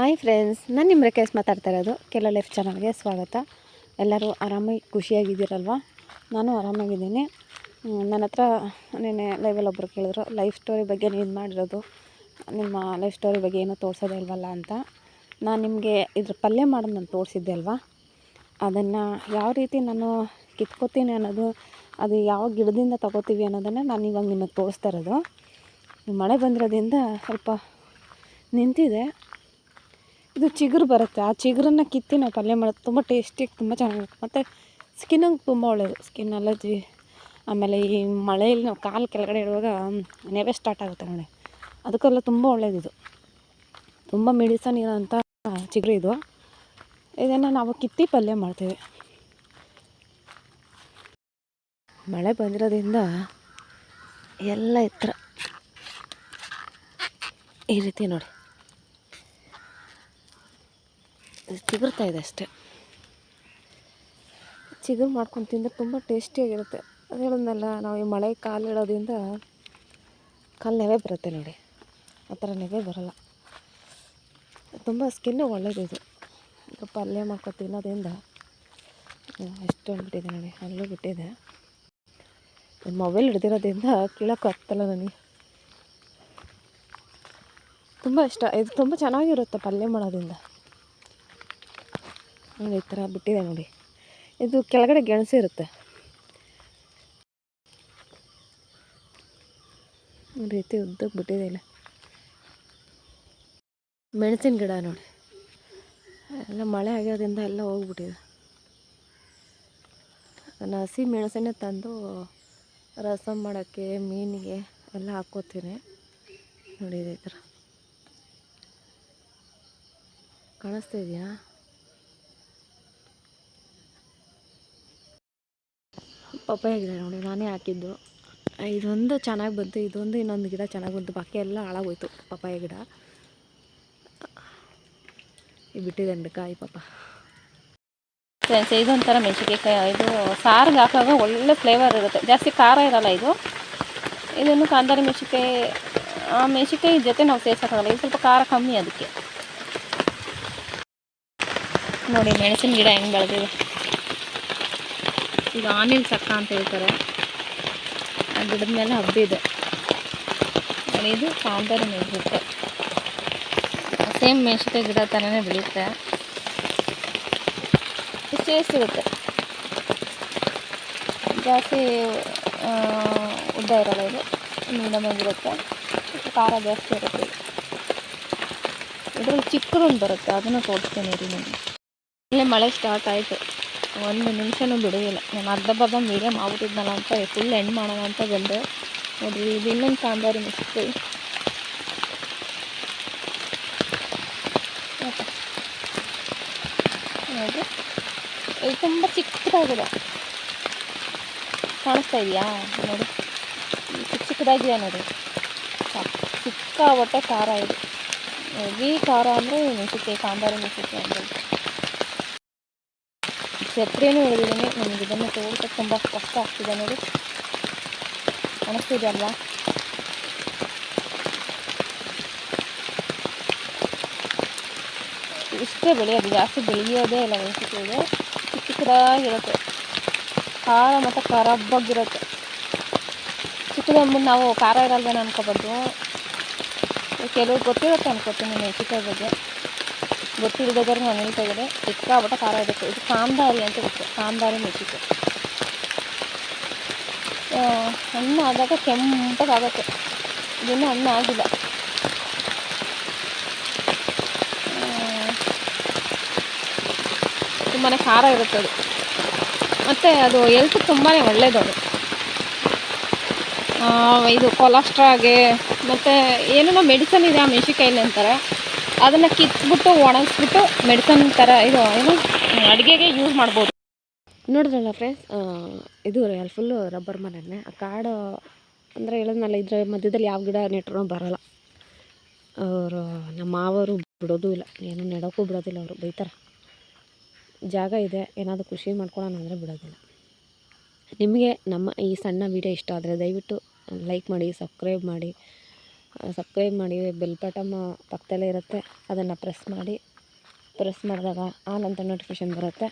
Hi friends, ನಾನು ನಿಮ್ಮ ರೇಖೇಶ್ ಮಾತಾಡ್ತಾ ಇರೋದು. ಕೆಲ ಲೈಫ್ ಚಾನಲ್ಗೆ ಸ್ವಾಗತ. ಎಲ್ಲರೂ ಆರಾಮಾಗಿ, ಖುಷಿಯಾಗಿದ್ದೀರಲ್ವ? ನಾನು ಆರಾಮಾಗಿದ್ದೀನಿ. ನನ್ನ ಹತ್ರ ನೆನ್ನೆ ಲೈವಲ್ಲಿ ಒಬ್ಬರು ಕೇಳಿದ್ರು ಲೈಫ್ ಸ್ಟೋರಿ ಬಗ್ಗೆ ನೀನು ಮಾಡಿರೋದು? ನಿಮ್ಮ ಲೈಫ್ ಸ್ಟೋರಿ ಬಗ್ಗೆ ಏನೂ ತೋರಿಸೋದೇ ಇಲ್ವಲ್ಲ ಅಂತ. ನಾನು ನಿಮಗೆ ಇದ್ರ ಪಲ್ಯ ಮಾಡೋದು ನಾನು ತೋರಿಸಿದ್ದೆ ಅಲ್ವಾ? ಅದನ್ನು ಯಾವ ರೀತಿ ನಾನು ಕಿತ್ಕೋತೀನಿ ಅನ್ನೋದು, ಅದು ಯಾವ ಗಿಡದಿಂದ ತಗೋತೀವಿ ಅನ್ನೋದನ್ನು ನಾನು ಇವಾಗ ನಿಮಗೆ ತೋರಿಸ್ತಾ ಇರೋದು. ಮಳೆ ಬಂದಿರೋದ್ರಿಂದ ಸ್ವಲ್ಪ ನಿಂತಿದೆ. ಇದು ಚಿಗುರು ಬರುತ್ತೆ. ಆ ಚಿಗುರನ್ನು ಕಿತ್ತಿ ನಾವು ಪಲ್ಯ ಮಾಡೋದು ತುಂಬ ಟೇಸ್ಟಿಯಾಗಿ ತುಂಬ ಚೆನ್ನಾಗಿರುತ್ತೆ. ಮತ್ತು ಸ್ಕಿನ್ನಂಗೆ ತುಂಬ ಒಳ್ಳೆಯದು ಸ್ಕಿನ್ ಅಲರ್ಜಿ ಆಮೇಲೆ ಈ ಮಳೆಯಲ್ಲಿ ನಾವು ಕಾಲು ಕೆಳಗಡೆ ಇಡುವಾಗ ನೆವೆ ಸ್ಟಾರ್ಟ್ ಆಗುತ್ತೆ ನೋಡಿ. ಅದಕ್ಕೆಲ್ಲ ತುಂಬ ಒಳ್ಳೆಯದಿದು ತುಂಬ ಮೆಡಿಸನ್ ಇರೋಂಥ ಚಿಗುರು ಇದು. ಇದನ್ನು ನಾವು ಕಿತ್ತಿ ಪಲ್ಯ ಮಾಡ್ತೀವಿ. ಮಳೆ ಬಂದಿರೋದ್ರಿಂದ ಎಲ್ಲ ಎತ್ತರ. ಈ ರೀತಿ ನೋಡಿ ಇದು ಚಿಗುರ್ತಾ ಇದೆ ಅಷ್ಟೇ. ಚಿಗುರು ಮಾಡ್ಕೊಂಡು ತಿಂದರೆ ತುಂಬ ಟೇಸ್ಟಿಯಾಗಿರುತ್ತೆ ಅದು ಹೇಳಿದ್ನಲ್ಲ ನಾವು ಈ ಮಳೆ ಕಾಲಿಡೋದ್ರಿಂದ ಕಾಲು ನೆವೆ ಬರುತ್ತೆ ನೋಡಿ. ಆ ಥರ ನೆವೆ ಬರೋಲ್ಲ. ತುಂಬ ಸ್ಕಿನ್ನು ಒಳ್ಳೇದಿದೆ ಪಲ್ಯ ಮಾಡ್ಕೊಂಡು ತಿನ್ನೋದ್ರಿಂದ ಎಷ್ಟು ಬಿಟ್ಟಿದೆ ನೋಡಿ, ಅಲ್ಲೂ ಬಿಟ್ಟಿದೆ. ಮೊಬೈಲ್ ಹಿಡ್ದಿರೋದ್ರಿಂದ ಕೀಳೋಕ್ಕೂ ಆಗ್ತಲ್ಲ ನನಗೆ. ತುಂಬ ಇಷ್ಟ, ಇದು ತುಂಬ ಚೆನ್ನಾಗಿರುತ್ತೆ ಪಲ್ಯ ಮಾಡೋದ್ರಿಂದ. ನೋಡಿ ಈ ಥರ ಬಿಟ್ಟಿದೆ ನೋಡಿ. ಇದು ಕೆಳಗಡೆ ಗೆಣಸು ಇರುತ್ತೆ. ಈ ರೀತಿ ಉದ್ದಕ್ಕೆ ಬಿಟ್ಟಿದೆ ಇಲ್ಲ. ಮೆಣಸಿನ ಗಿಡ ನೋಡಿ. ಎಲ್ಲ ಮಳೆ ಆಗಿರೋದ್ರಿಂದ ಎಲ್ಲ ಹೋಗ್ಬಿಟ್ಟಿದೆ. ಅದನ್ನು ಹಸಿ ಮೆಣಸನ್ನೇ ತಂದು ರಸಂ ಮಾಡೋಕ್ಕೆ, ಮೀನಿಗೆ ಎಲ್ಲ ಹಾಕ್ಕೋತೀನಿ. ನೋಡಿ ಇದೇ ಥರ. ಕಾಣಿಸ್ತಾ ಇದೆಯಾ? ಪಪ್ಪಾಯ ಗಿಡ ನೋಡಿ, ನಾನೇ ಹಾಕಿದ್ದು. ಇದೊಂದು ಚೆನ್ನಾಗಿ ಬಂತು, ಇದೊಂದು ಇನ್ನೊಂದು ಗಿಡ ಚೆನ್ನಾಗಿ ಬಂತು, ಬಾಕಿ ಎಲ್ಲ ಹಾಳಾಗೋಯ್ತು ಪಪ್ಪಾಯ ಗಿಡ. ಇದು ಬಿಟ್ಟಿದೆ ಕಾಯಿ ಪಾಪ. ಫ್ರೆಂಡ್ಸ್, ಇದೊಂಥರ ಮೆಣಸಿಕಾಯಿ ಇದು ಸಾರಿಗೆ ಹಾಕುವಾಗ ಒಳ್ಳೆ ಫ್ಲೇವರ್ ಇರುತ್ತೆ. ಜಾಸ್ತಿ ಖಾರ ಇರಲ್ಲ ಇದು. ಇದನ್ನು ಕಾಂದಾರಿ ಮೆಣಸಿಕಾಯಿ ಆ ಮೆಣಸಿಕಾಯಿ ಜೊತೆ ನಾವು ಸೇರ್ಸೋಕ್ಕಾಗಲ್ಲ ಇದು ಸ್ವಲ್ಪ ಖಾರ ಕಮ್ಮಿ ಅದಕ್ಕೆ. ನೋಡಿ, ಮೆಣಸಿನ ಗಿಡ ಹೆಂಗೆ ಬೆಳೆದಿದೆ. ಇದು ಆನಿಲ್ ಸಕ್ಕ ಅಂತ ಹೇಳ್ತಾರೆ. ಆ ಗಿಡದ ಮೇಲೆ ಹಬ್ಬಿದೆ ಇದು. ಸಾಂಬಾರು ಮೆಣಸಿನ್ಕಾಯಿ. ಸೇಮ್ ಮೆಣಸಿನ್ಕಾಯಿ ಗಿಡ ಥರನೇ ಬೆಳೆಯುತ್ತೆ. ಸಿಗುತ್ತೆ. ಜಾಸ್ತಿ ಉದ್ದ ಇರಲ್ಲ ಇದು. ಮೀಡಿಯಮ್ ಖಾರ ಜಾಸ್ತಿ ಇರುತ್ತೆ. ಇದರಲ್ಲಿ ಚಿಕ್ಕದೊಂದು ಬರುತ್ತೆ. ಅದನ್ನು ತೋರಿಸ್ತೀನಿ ರೀ ನಾನು ಇಲ್ಲೇ ಮಳೆ ಸ್ಟಾರ್ಟ್ ಆಯಿತು. ಒಂದು ನಿಮಿಷನೂ ಬಿಡುವಿಲ್ಲ ನಾನು ಅರ್ಧ ಬರ್ಧ ಮೀಡಿಯಮ್ ಆಗ್ಬಿಟ್ಟಿದ್ನಲ್ಲ ಅಂತ ಫುಲ್ ಎಂಡ್ ಮಾಡೋಣ ಅಂತ ಬಂದೆ ನೋಡಿರಿ, ಇದು ಇನ್ನೊಂದು ಕಾಂದಾರಿ ಮೆಣಸಿನ್ಕಾಯಿ ಮತ್ತೆ ನೋಡಿ ಇದು ತುಂಬ ಚಿಕ್ಕದಾಗಿದೆ. ಕಾಣಿಸ್ತಾ ಇದೆಯಾ? ನೋಡಿ ಈ ಚಿಕ್ಕ ಚಿಕ್ಕದಾಗಿದೆ ನೋಡಿ? ಸಾಕು ಚಿಕ್ಕ ಹೊಟ್ಟೆ ಖಾರ ಇದು. ಹೆವಿ ಖಾರ ಅಂದರೆ ಮೆಣಸಿನ್ಕಾಯಿ ಕಾಂಬಾರಿ ಮೆಣಸಿನ್ಕಾಯಿ ಅಂತ ಛತ್ರಿನೂ ಹೇಳಿದ್ದೀನಿ. ನನಗೆ ಇದನ್ನು ತೋರ್ಸೋಕ್ಕೆ ತುಂಬ ಕಷ್ಟ ಆಗ್ತಿದೆ ನೋಡಿ. ಅನಿಸ್ತಿದೆ ಅಲ್ವಾ? ಇಷ್ಟೇ ಬೆಳೆಯೋದು ಜಾಸ್ತಿ ಬೆಳೆಯೋದೇ ಇಲ್ಲ ಅನಿಸ್ತಿದೆ ಚಿಕ್ಕ ಚಿಕ್ಕದಾಗಿರುತ್ತೆ. ಖಾರ ಮತ್ತು ಖರಾಬಾಗಿರುತ್ತೆ ಚಿಕ್ಕದಂದ್ಬಿಟ್ಟು ನಾವು ಖಾರ ಇರಲ್ವೇನೋ ಅನ್ಕೋಬಾರ್ದು. ಕೆಲವ್ರು ಗೊತ್ತಿರುತ್ತೆ ಅನ್ಕೋತೀನಿ ಮೆಣಸಿನ್ಕಾಯಿ ಬಗ್ಗೆ. ಗೊತ್ತಿಲ್ಲದವ್ರು ನಾನು ಹೇಳ್ತಾ ಇದ್ದಾರೆ. ಸಿಕ್ಕಾಬಿಟ್ಟು ಖಾರ ಇರುತ್ತೆ. ಇದು ಕಾಂದಾರಿ ಅಂತ ಗೊತ್ತು ಕಾಂದಾರಿ ಮೆಚ್ಚಿತ್ತು ಅನ್ನ ಆದಾಗ ಕೆಂಪಗಾಗುತ್ತೆ ಇದನ್ನು ಅನ್ನ ಆಗಿಲ್ಲ. ತುಂಬಾ ಖಾರ ಇರುತ್ತೆ ಅದು. ಮತ್ತು ಅದು ಎಲ್ತ್ ತುಂಬಾ ಒಳ್ಳೆಯದು ಅದು. ಇದು ಕೊಲೆಸ್ಟ್ರಾಗೆ ಮತ್ತು ಏನೇನೋ ಮೆಡಿಸನ್ ಇದೆ ಆ ಮೆಣಸಿಕಾಯಲ್ಲಿ ಅಂತಾರೆ. ಅದನ್ನು ಕಿತ್ಬಿಟ್ಟು, ಒಣಗಿಸ್ಬಿಟ್ಟು ಮೆಡಿಸನ್ ಥರ ಇದು, ಏನು, ಅಡುಗೆಗೆ ಯೂಸ್ ಮಾಡ್ಬೋದು. ನೋಡಿದ್ರಲ್ಲ ಫ್ರೆಂಡ್ಸ್ ಇದು ಅಲ್ಲಿ ಫುಲ್ಲು ರಬ್ಬರ್ ಮರನೇ. ಆ ಕಾಡು ಅಂದರೆ ಹೇಳೋದ್ನಲ್ಲ, ಇದ್ರ ಮಧ್ಯದಲ್ಲಿ ಯಾವ ಗಿಡ ನೆಟ್ರೂ ಬರೋಲ್ಲ. ಅವರು, ನಮ್ಮ ಮಾವರು ಬಿಡೋದು ಇಲ್ಲ. ಏನು ನೆಡೋಕ್ಕೂ ಬಿಡೋದಿಲ್ಲ ಅವರು, ಬೈತಾರೆ. ಜಾಗ ಇದೆ, ಏನಾದರೂ ಖುಷಿ ಮಾಡ್ಕೊಳ್ಳೋಣ ಅಂದರೆ ಬಿಡೋದಿಲ್ಲ. ನಿಮಗೆ ನಮ್ಮ ಈ ಸಣ್ಣ ವಿಡಿಯೋ ಇಷ್ಟ ಆದರೆ ದಯವಿಟ್ಟು ಲೈಕ್ ಮಾಡಿ ಸಬ್ಸ್ಕ್ರೈಬ್ ಮಾಡಿ. ಸಬ್ಸ್ಕ್ರೈಬ್ ಮಾಡಿ, ಬೆಲ್ ಬಟಮ್ ಪಕ್ಕದಲ್ಲೇ ಇರುತ್ತೆ, ಅದನ್ನು ಪ್ರೆಸ್ ಮಾಡಿ. ಪ್ರೆಸ್ ಮಾಡಿದಾಗ ಆನ್ ಅಂತ ನೋಟಿಫಿಕೇಷನ್ ಬರುತ್ತೆ.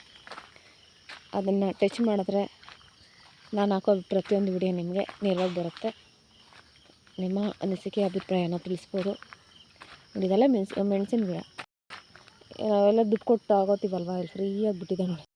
ಅದನ್ನು ಟಚ್ ಮಾಡಿದ್ರೆ ನಾನು ಹಾಕೋ ಪ್ರತಿಯೊಂದು ವಿಡಿಯೋ ನಿಮಗೆ ನೇರವಾಗಿ ಬರುತ್ತೆ. ನಿಮ್ಮ ಅನಿಸಿಕೆ, ಅಭಿಪ್ರಾಯನ ತಿಳಿಸ್ಬೋದು. ಇದೆಲ್ಲ ಮೆಣಸು, ಮೆಣಸಿನ ಗಿಡ. ನಾವೆಲ್ಲ ದುಡ್ಡು ಕೊಟ್ಟು ಆಗೋತೀವಲ್ವ? ಇಲ್ಲಿ ಫ್ರೀಯಾಗಿ ಬಿಟ್ಟಿದೆ ನೋಡಿ.